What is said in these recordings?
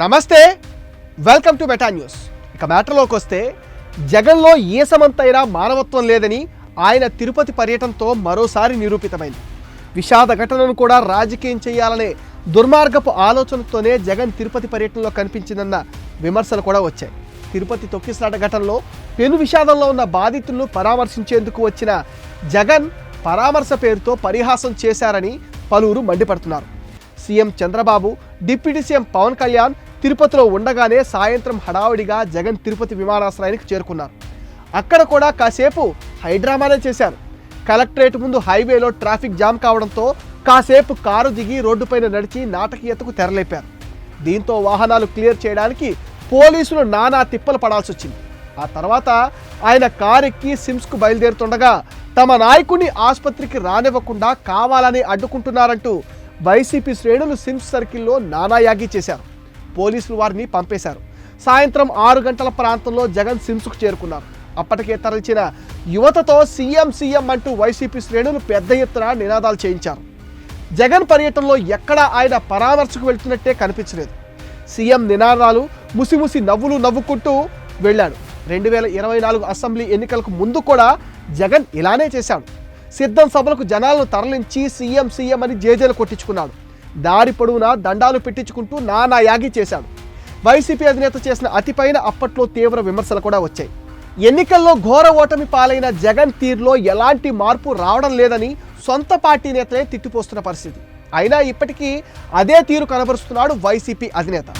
నమస్తే welcome to meta news. ఇక మ్యాటర్లోకి వస్తే జగన్లో సమంతైనా మానవత్వం లేదని ఆయన తిరుపతి పర్యటనతో మరోసారి నిరూపితమైంది. విషాద ఘటనను కూడా రాజకీయం చేయాలనే దుర్మార్గపు ఆలోచనతోనే జగన్ తిరుపతి పర్యటనలో కనిపించిందన్న విమర్శలు కూడా వచ్చాయి. తిరుపతి తొక్కిసలాట ఘటనలో పెను విషాదంలో ఉన్న బాధితులను పరామర్శించేందుకు వచ్చిన జగన్ పరామర్శ పేరుతో పరిహాసం చేశారని పలువురు మండిపడుతున్నారు. CM Chandrababu deputy CM Pawan Kalyan తిరుపతిలో ఉండగానే సాయంత్రం హడావుడిగా జగన్ తిరుపతి విమానాశ్రయానికి చేరుకున్నారు. అక్కడ కూడా కాసేపు హైడ్రామానే చేశారు. కలెక్టరేట్ ముందు హైవేలో ట్రాఫిక్ జామ్ కావడంతో కాసేపు కారు దిగి రోడ్డుపైన నడిచి నాటకీయతకు తెరలేపారు. దీంతో వాహనాలు క్లియర్ చేయడానికి పోలీసులు నానా తిప్పలు పడాల్సి వచ్చింది ఆ తర్వాత ఆయన కారు ఎక్కి సిమ్స్కు బయలుదేరుతుండగా తమ నాయకుడిని ఆసుపత్రికి రానివ్వకుండా కావాలని అడ్డుకుంటున్నారంటూ వైసీపీ శ్రేణులు సిమ్స్ సర్కిల్లో నానాయాగి చేశారు. పోలీసులు వారిని పంపేశారు. సాయంత్రం ఆరు గంటల ప్రాంతంలో జగన్ సిమ్స్కు చేరుకున్నారు. అప్పటికే తరలిచిన యువతతో సీఎం సీఎం అంటూ వైసీపీ శ్రేణులు పెద్ద ఎత్తున నినాదాలు చేయించారు. జగన్ పర్యటనలో ఎక్కడా ఆయన పరామర్శకు వెళ్తున్నట్టే కనిపించలేదు. సీఎం నినాదాలు ముసిముసి నవ్వులు నవ్వుకుంటూ వెళ్ళాడు. రెండు వేల ఇరవై నాలుగు అసెంబ్లీ ఎన్నికలకు ముందు కూడా జగన్ ఇలానే చేశాడు. సిద్ధం సభలకు జనాలను తరలించి సీఎం సీఎం అని జేజేలు కొట్టించుకున్నాడు. దారి పొడవునా దండాలు పెట్టించుకుంటూ నానా యాగి చేశాడు. వైసీపీ అధినేత చేసిన అతిపైన అప్పట్లో తీవ్ర విమర్శలు కూడా వచ్చాయి. ఎన్నికల్లో ఘోర ఓటమి పాలైన జగన్ తీరులో ఎలాంటి మార్పు రావడం లేదని సొంత పార్టీ నేతలే తిట్టిపోస్తున్న పరిస్థితి. అయినా ఇప్పటికీ అదే తీరు కనబరుస్తున్నాడు వైసీపీ అధినేత.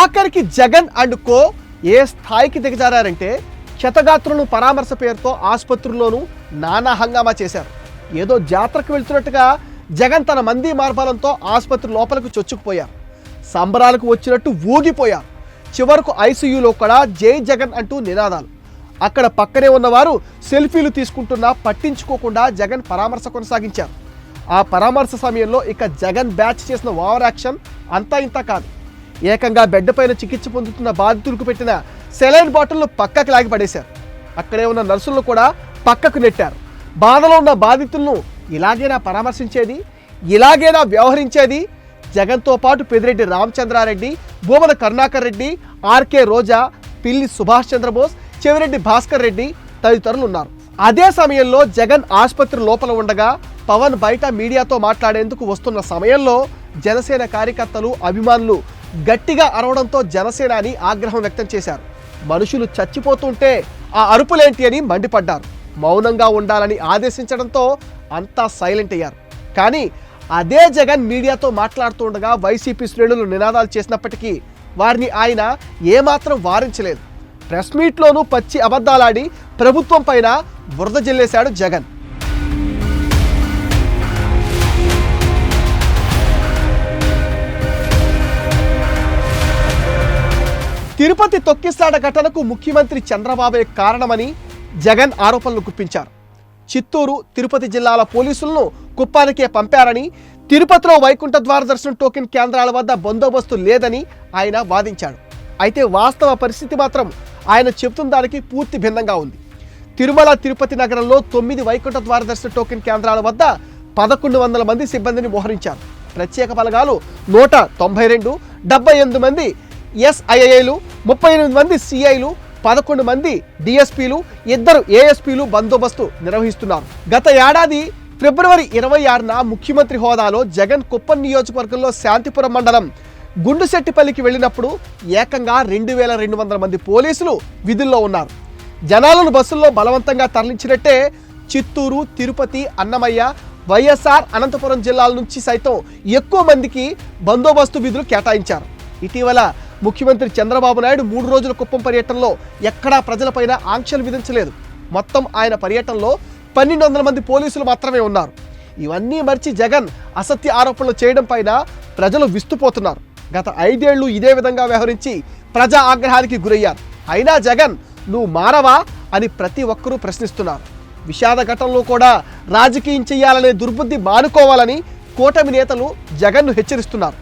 ఆఖరికి జగన్ అండ్ కో ఏ స్థాయికి దిగజారంటే క్షతగాత్రులను పరామర్శ పేరుతో ఆసుపత్రుల్లోనూ నానా హంగామా చేశారు. ఏదో జాతరకు వెళ్తున్నట్టుగా జగన్ తన మంది మార్పాలంతో ఆసుపత్రి లోపలికి చొచ్చుకుపోయారు. సంబరాలకు వచ్చినట్టు ఊగిపోయారు. చివరకు ఐసీయూలో కూడా జై జగన్ అంటూ నినాదాలు. అక్కడ పక్కనే ఉన్నవారు సెల్ఫీలు తీసుకుంటున్నా పట్టించుకోకుండా జగన్ పరామర్శ కొనసాగించారు. ఆ పరామర్శ సమయంలో ఇక జగన్ బ్యాచ్ చేసిన ఓవర్ యాక్షన్ అంతా ఇంత కాదు. ఏకంగా బెడ్ పైన చికిత్స పొందుతున్న బాధితులకు పెట్టిన సెలైన్ బాటిల్ను పక్కకు లాగి పడేశారు. అక్కడే ఉన్న నర్సులను కూడా పక్కకు నెట్టారు. బాధలో ఉన్న బాధితులను ఇలాగైనా పరామర్శించేది? ఇలాగైనా వ్యవహరించేది? జగన్తో పాటు పెదిరెడ్డి రామచంద్రారెడ్డి భూమన కరుణాకర్ రెడ్డి ఆర్కే రోజా పిల్లి సుభాష్ చంద్రబోస్ చెవిరెడ్డి భాస్కర్ రెడ్డి తదితరులు ఉన్నారు. అదే సమయంలో జగన్ ఆసుపత్రి లోపల ఉండగా పవన్ బయట మీడియాతో మాట్లాడేందుకు వస్తున్న సమయంలో జనసేన కార్యకర్తలు అభిమానులు గట్టిగా అరవడంతో జనసేనాని ఆగ్రహం వ్యక్తం చేశారు. మనుషులు చచ్చిపోతుంటే ఆ అరుపులేంటి అని మండిపడ్డారు. మౌనంగా ఉండాలని ఆదేశించడంతో అంతా సైలెంట్ అయ్యారు. కానీ అదే జగన్ మీడియాతో మాట్లాడుతుండగా వైసీపీ శ్రేణులు నినాదాలు చేసినప్పటికీ వారిని ఆయన ఏమాత్రం వారించలేదు. ప్రెస్ మీట్లోనూ పచ్చి అబద్ధాలాడి ప్రభుత్వం పైన బురద జల్లేశాడు జగన్. తిరుపతి తొక్కిసాడ ఘటనకు ముఖ్యమంత్రి చంద్రబాబే కారణమని జగన్ ఆరోపణలు గుప్పించారు. చిత్తూరు తిరుపతి జిల్లాల పోలీసులను కుప్పానికే పంపారని తిరుపతిలో వైకుంఠ ద్వార దర్శనం టోకెన్ కేంద్రాల వద్ద బందోబస్తు లేదని ఆయన వాదించాడు. అయితే వాస్తవ పరిస్థితి మాత్రం ఆయన చెబుతున్న దానికి పూర్తి భిన్నంగా ఉంది. తిరుమల తిరుపతి నగరంలో తొమ్మిది వైకుంఠ ద్వార దర్శన టోకెన్ కేంద్రాల వద్ద పదకొండు వందల మంది సిబ్బందిని మోహరించారు. ప్రత్యేక బలగాలు నూట తొంభై రెండు డెబ్బై ఎనిమిది మంది ఎస్ఐఐలు ముప్పై ఎనిమిది మంది సిఐలు పదకొండు మంది డిఎస్పీలు ఇద్దరు ఏఎస్పీలు బందోబస్తు నిర్వహిస్తున్నారు. గత ఏడాది ఫిబ్రవరి ఇరవై ఆరున ముఖ్యమంత్రి హోదాలో జగన్ కుప్పం నియోజకవర్గంలో శాంతిపురం మండలం గుండుశెట్టిపల్లికి వెళ్ళినప్పుడు ఏకంగా రెండు వేల రెండు వందల మంది పోలీసులు విధుల్లో ఉన్నారు. జనాలను బస్సుల్లో బలవంతంగా తరలించినట్టే చిత్తూరు తిరుపతి అన్నమయ్య వైఎస్ఆర్ అనంతపురం జిల్లాల నుంచి సైతం ఎక్కువ మందికి బందోబస్తు విధులు కేటాయించారు. ఇటీవల ముఖ్యమంత్రి చంద్రబాబు నాయుడు మూడు రోజుల కుప్పం పర్యటనలో ఎక్కడా ప్రజలపైన ఆంక్షలు విధించలేదు. మొత్తం ఆయన పర్యటనలో పన్నెండు వందల మంది పోలీసులు మాత్రమే ఉన్నారు. ఇవన్నీ మర్చి జగన్ అసత్య ఆరోపణలు చేయడం పైన ప్రజలు విస్తుపోతున్నారు. గత ఐదేళ్ళు ఇదే విధంగా వ్యవహరించి ప్రజా ఆగ్రహానికి గురయ్యారు. అయినా జగన్ నువ్వు మారవా? అని ప్రతి ఒక్కరూ ప్రశ్నిస్తున్నారు. విషాద ఘటనలో కూడా రాజకీయం చేయాలనే దుర్బుద్ధి మానుకోవాలని కూటమి నేతలు జగన్ను హెచ్చరిస్తున్నారు.